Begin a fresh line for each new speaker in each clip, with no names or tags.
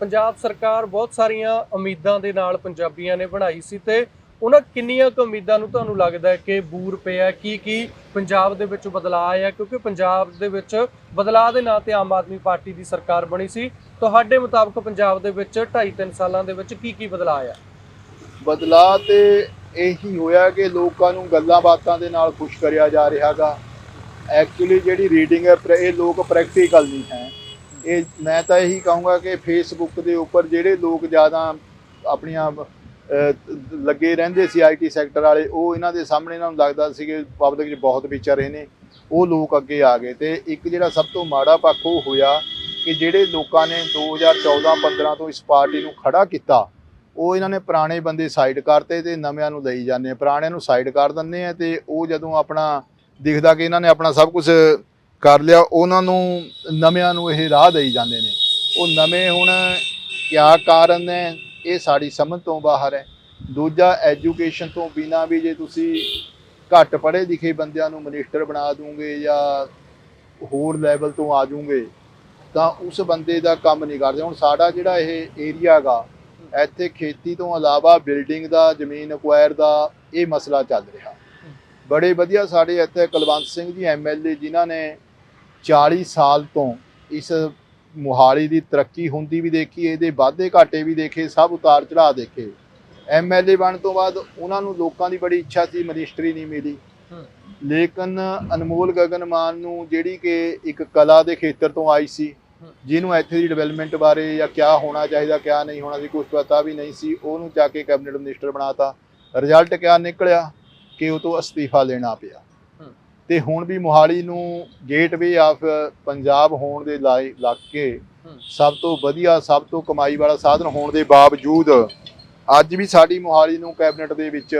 ਪੰਜਾਬ ਸਰਕਾਰ ਬਹੁਤ ਸਾਰੀਆਂ ਉਮੀਦਾਂ ਦੇ ਨਾਲ ਪੰਜਾਬੀਆਂ ਨੇ ਬਣਾਈ ਸੀ ਤੇ ਉਹਨਾਂ ਕਿੰਨੀਆਂ ਕੁ ਉਮੀਦਾਂ ਨੂੰ ਤੁਹਾਨੂੰ ਲੱਗਦਾ ਹੈ ਕਿ ਬੂਰ ਪਿਆ ਕੀ ਕੀ ਪੰਜਾਬ ਦੇ ਵਿੱਚ ਬਦਲਾਅ ਆਇਆ? ਕਿਉਂਕਿ ਪੰਜਾਬ ਦੇ ਵਿੱਚ ਬਦਲਾਅ ਦੇ ਨਾਂ ਤੇ ਆਮ ਆਦਮੀ ਪਾਰਟੀ ਦੀ ਸਰਕਾਰ ਬਣੀ ਸੀ। ਤੁਹਾਡੇ ਮੁਤਾਬਕ ਪੰਜਾਬ ਦੇ ਵਿੱਚ 2.5 3 ਸਾਲਾਂ ਦੇ ਵਿੱਚ ਕੀ ਕੀ ਬਦਲਾਅ ਆਇਆ?
ਬਦਲਾਅ ਤੇ ਇਹੀ ਹੋਇਆ ਕਿ ਲੋਕਾਂ ਨੂੰ ਗੱਲਾਂ ਬਾਤਾਂ ਦੇ ਨਾਲ ਖੁਸ਼ ਕਰਿਆ ਜਾ ਰਿਹਾਗਾ ਐਕਚੁਅਲੀ ਜਿਹੜੀ ਰੀਡਿੰਗ ਹੈ ਪ੍ਰ- ਇਹ ਲੋਕ ਪ੍ਰੈਕਟੀਕਲ ਨਹੀਂ ਹੈ। ਇਹ ਮੈਂ ਤਾਂ ਇਹੀ ਕਹੂੰਗਾ ਕਿ ਫੇਸਬੁੱਕ ਦੇ ਉੱਪਰ ਜਿਹੜੇ ਲੋਕ ਜ਼ਿਆਦਾ ਆਪਣੀਆਂ ਲੱਗੇ ਰਹਿੰਦੇ ਸੀ ਆਈਟੀ ਸੈਕਟਰ ਵਾਲੇ, ਉਹ ਇਹਨਾਂ ਦੇ ਸਾਹਮਣੇ ਇਹਨਾਂ ਨੂੰ ਲੱਗਦਾ ਸੀ ਕਿ ਪਬਲਿਕ 'ਚ ਬਹੁਤ ਵਿਚਰ ਰਹੇ ਨੇ। ਉਹ ਲੋਕ ਅੱਗੇ ਆ ਗਏ ਤੇ ਇੱਕ ਜਿਹੜਾ ਸਭ ਤੋਂ ਮਾੜਾ ਪੱਖ ਉਹ ਹੋਇਆ ਕਿ ਜਿਹੜੇ ਲੋਕਾਂ ਨੇ 2014-15 ਤੋਂ ਇਸ ਪਾਰਟੀ ਨੂੰ ਖੜਾ ਕੀਤਾ, ਉਹ ਇਹਨਾਂ ਨੇ ਪੁਰਾਣੇ ਬੰਦੇ ਸਾਈਡ ਕਰਤੇ ਤੇ ਨਵਿਆਂ ਨੂੰ ਲਈ ਜਾਂਦੇ ਆ। ਪੁਰਾਣਿਆਂ ਨੂੰ ਸਾਈਡ ਕਰ ਦਿੰਦੇ ਆ ਤੇ ਉਹ ਜਦੋਂ ਆਪਣਾ ਦਿਖਦਾ ਕਿ ਇਹਨਾਂ ਨੇ ਆਪਣਾ ਸਭ ਕੁਝ ਕਰ ਲਿਆ, ਉਹਨਾਂ ਨੂੰ, ਨਵਿਆਂ ਨੂੰ ਇਹ ਰਾਹ ਦੇਈ ਜਾਂਦੇ ਨੇ। ਉਹ ਨਵੇਂ ਹੁਣ ਕਿਆ ਕਾਰਨ ਹੈ ਇਹ ਸਾਡੀ ਸਮਝ ਤੋਂ ਬਾਹਰ ਹੈ। ਦੂਜਾ ਐਜੂਕੇਸ਼ਨ ਤੋਂ ਬਿਨਾ ਵੀ ਜੇ ਤੁਸੀਂ ਘੱਟ ਪੜ੍ਹੇ ਲਿਖੇ ਬੰਦਿਆਂ ਨੂੰ ਮਿਨਿਸਟਰ ਬਣਾ ਦੂਗੇ ਜਾਂ ਹੋਰ ਲੈਵਲ ਤੋਂ ਆ ਜੂਗੇ, ਤਾਂ ਉਸ ਬੰਦੇ ਦਾ ਕੰਮ ਨਹੀਂ ਕਰਦੇ। ਹੁਣ ਸਾਡਾ ਜਿਹੜਾ ਇਹ ਏਰੀਆ ਹੈਗਾ ਇੱਥੇ ਖੇਤੀ ਤੋਂ ਇਲਾਵਾ ਬਿਲਡਿੰਗ ਦਾ, ਜ਼ਮੀਨ ਅਕਵਾਇਰ ਦਾ ਇਹ ਮਸਲਾ ਚੱਲ ਰਿਹਾ। ਬੜੇ ਵਧੀਆ ਸਾਡੇ ਇੱਥੇ ਕੁਲਵੰਤ ਸਿੰਘ ਜੀ ਐਮਐਲਏ ਜਿਨ੍ਹਾਂ ਨੇ 40 ਸਾਲ ਤੋਂ ਇਸ ਮੁਹਾਲੀ ਦੀ ਤਰੱਕੀ ਹੁੰਦੀ ਵੀ ਦੇਖੀ ਇਹਦੇ ਵਾਧੇ ਘਾਟੇ ਵੀ ਦੇਖੇ ਸਭ ਉਤਾਰ ਚੜਾਅ ਦੇਖੇ ਐਮਐਲਏ ਬਣ ਤੋਂ ਬਾਅਦ ਉਹਨਾਂ ਨੂੰ ਲੋਕਾਂ ਦੀ ਬੜੀ ਇੱਛਾ ਸੀ ਮਿਨਿਸਟਰੀ ਨਹੀਂ ਮਿਲੀ। ਲੇਕਿਨ ਅਨਮੋਲ ਗਗਨਮਾਨ ਨੂੰ ਜਿਹੜੀ ਕਿ ਇੱਕ ਕਲਾ ਦੇ ਖੇਤਰ ਤੋਂ ਆਈ ਸੀ। ਜਿਹਨੂੰ ਇੱਥੇ ਦੀ ਡਿਵੈਲਪਮੈਂਟ ਬਾਰੇ ਜਾਂ ਕਿਆ ਹੋਣਾ ਚਾਹੀਦਾ ਕਿਆ ਨਹੀਂ ਹੋਣਾ ਸੀ ਕੁਝ ਪਤਾ ਵੀ ਨਹੀਂ ਸੀ ਉਹਨੂੰ ਜਾ ਕੇ ਕੈਬਨਿਟ ਮਿਨਿਸਟਰ ਬਣਾਤਾ ਰਿਜ਼ਲਟ ਕਿਆ ਨਿਕਲਿਆ ਕਿ ਉਹ ਤੋਂ ਅਸਤੀਫਾ ਲੈਣਾ ਪਿਆ। ਤੇ ਹੁਣ ਵੀ ਮੋਹਾਲੀ ਨੂੰ ਗੇਟਵੇ ਆਫ ਪੰਜਾਬ ਹੋਣ ਦੇ
ਹੂੰ।
ਸਭ ਤੋਂ ਵਧੀਆ ਸਭ ਤੋਂ ਕਮਾਈ ਵਾਲਾ ਸਾਧਨ ਹੋਣ ਦੇ ਬਾਵਜੂਦ ਅੱਜ ਵੀ ਸਾਡੀ ਮੋਹਾਲੀ ਨੂੰ ਕੈਬਨਿਟ ਦੇ ਵਿੱਚ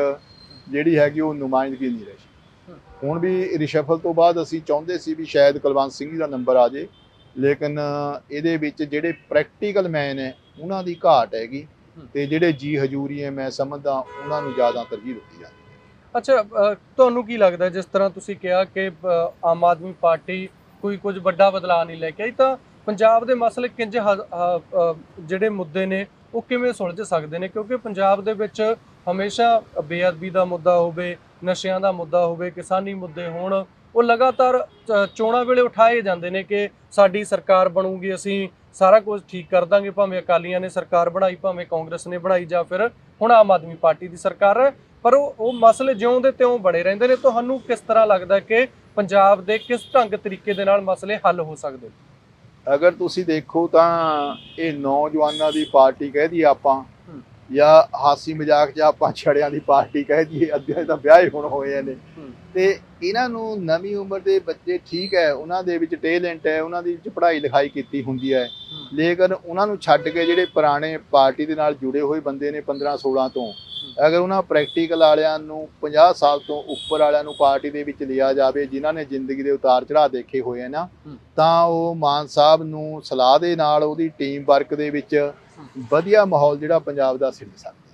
ਜਿਹੜੀ ਹੈਗੀ ਉਹ ਨੁਮਾਇੰਦਗੀ ਨਹੀਂ ਰਹੀ। ਹੁਣ ਵੀ ਰਿਸ਼ਫਲ ਤੋਂ ਬਾਅਦ ਅਸੀਂ ਚਾਹੁੰਦੇ ਸੀ ਵੀ ਸ਼ਾਇਦ ਕੁਲਵੰਤ ਸਿੰਘ ਜੀ ਦਾ ਨੰਬਰ ਆ ਜੇ ਲੇਕਿਨ ਇਹਦੇ ਵਿੱਚ ਜਿਹੜੇ ਪ੍ਰੈਕਟੀਕਲ ਮੈਨ ਹੈ ਉਹਨਾਂ ਦੀ ਘਾਟ ਹੈਗੀ ਤੇ ਜਿਹੜੇ ਜੀ ਹਜੂਰੀ ਹੈ ਮੈਂ ਸਮਝਦਾ ਉਹਨਾਂ ਨੂੰ ਜ਼ਿਆਦਾ ਤਰਜੀਹ ਦਿੱਤੀ ਜਾਂਦੀ ਹੈ।
ਅੱਛਾ ਅ, ਤੁਹਾਨੂੰ ਕੀ ਲੱਗਦਾ ਜਿਸ ਤਰ੍ਹਾਂ ਤੁਸੀਂ ਕਿਹਾ ਕਿ ਅ, ਆਮ ਆਦਮੀ ਪਾਰਟੀ ਕੋਈ ਕੁਝ ਵੱਡਾ ਬਦਲਾਅ ਨਹੀਂ ਲੈ ਕੇ ਆਈ ਤਾਂ ਪੰਜਾਬ ਦੇ ਮਸਲੇ ਕਿੰਜ ਹ- ਅ, ਅ, ਜਿਹੜੇ ਮੁੱਦੇ ਨੇ ਉਹ ਕਿਵੇਂ ਸੁਲਝ ਸਕਦੇ ਨੇ? ਕਿਉਂਕਿ ਪੰਜਾਬ ਦੇ ਵਿੱਚ ਹਮੇਸ਼ਾ ਬੇਅਦਬੀ ਦਾ ਮੁੱਦਾ ਹੋਵੇ ਨਸ਼ਿਆਂ ਦਾ ਮੁੱਦਾ ਹੋਵੇ ਕਿਸਾਨੀ ਮੁੱਦੇ ਹੋਣ ਉਹ ਲਗਾਤਾਰ ਅ, ਚੋਣਾਂ ਵੇਲੇ ਉਠਾਏ ਜਾਂਦੇ ਨੇ ਕਿ ਸਾਡੀ ਸਰਕਾਰ ਬਣੂਗੀ ਅਸੀਂ ਸਾਰਾ ਕੁਝ ਠੀਕ ਕਰ ਦਾਂਗੇ ਭਾਵੇਂ ਅਕਾਲੀਆਂ ਨੇ ਸਰਕਾਰ ਬਣਾਈ ਭਾਵੇਂ ਕਾਂਗਰਸ ਨੇ ਬਣਾਈ ਜਾਂ ਫਿਰ ਹੁਣ ਆਮ ਆਦਮੀ ਪਾਰਟੀ ਦੀ ਸਰਕਾਰ ਹੈ। ਪਰ ਉਹ ਉਹ ਮਸਲੇ ਜਿਉਂ ਦੇ ਤਿਉਂ ਬਣੇ ਰਹਿੰਦੇ ਨੇ। ਤੁਹਾਨੂੰ ਕਿਸ ਤਰ੍ਹਾਂ ਲੱਗਦਾ ਕਿ ਪੰਜਾਬ ਦੇ ਕਿਸ ਢੰਗ ਤਰੀਕੇ ਦੇ ਨਾਲ ਮਸਲੇ ਹੱਲ ਹੋ ਸਕਦੇ?
ਅਗਰ ਤੁਸੀਂ ਦੇਖੋ ਤਾਂ ਇਹ ਨੌਜਵਾਨਾਂ ਦੀ ਪਾਰਟੀ ਕਹਿ ਦਈਏ ਆਪਾਂ। ਜਾਂ ਹਾਸੀ ਮਜ਼ਾਕ 'ਚ ਆਪਾਂ ਛੜਿਆਂ ਦੀ ਪਾਰਟੀ ਕਹਿ ਦਈਏ ਅੱਧੇ ਤਾਂ ਵਿਆਹ ਹੀ ਹੁਣ ਹੋਏ ਨੇ। ਤੇ ਇਹਨਾਂ ਨੂੰ ਨਵੀਂ ਉਮਰ ਦੇ ਬੱਚੇ ਠੀਕ ਹੈ ਉਹਨਾਂ ਦੇ ਵਿੱਚ ਟੈਲੈਂਟ ਹੈ ਉਹਨਾਂ ਦੀ ਵਿੱਚ ਪੜ੍ਹਾਈ ਲਿਖਾਈ ਕੀਤੀ ਹੁੰਦੀ ਹੈ। ਲੇਕਿਨ ਉਹਨਾਂ ਨੂੰ ਛੱਡ ਕੇ ਜਿਹੜੇ ਪੁਰਾਣੇ ਪਾਰਟੀ ਦੇ ਨਾਲ ਜੁੜੇ ਹੋਏ ਬੰਦੇ ਨੇ 15 16 ਤੋਂ ਅਗਰ ਉਹਨਾਂ ਪ੍ਰੈਕਟੀਕਲ ਵਾਲਿਆਂ ਨੂੰ 50 ਸਾਲ ਤੋਂ ਉੱਪਰ ਵਾਲਿਆਂ ਨੂੰ ਪਾਰਟੀ ਦੇ ਵਿੱਚ ਲਿਆ ਜਾਵੇ ਜਿਨ੍ਹਾਂ ਨੇ ਜ਼ਿੰਦਗੀ ਦੇ ਉਤਾਰ ਚੜਾਅ ਦੇਖੇ ਹੋਏ ਆ ਨਾ। ਤਾਂ ਉਹ ਮਾਨ ਸਾਹਿਬ ਨੂੰ ਸਲਾਹ ਦੇ ਨਾਲ ਉਹਦੀ ਟੀਮ ਵਰਕ ਦੇ ਵਿੱਚ ਵਧੀਆ ਮਾਹੌਲ ਜਿਹੜਾ ਪੰਜਾਬ ਦਾ ਸਿਰ ਸਕਦਾ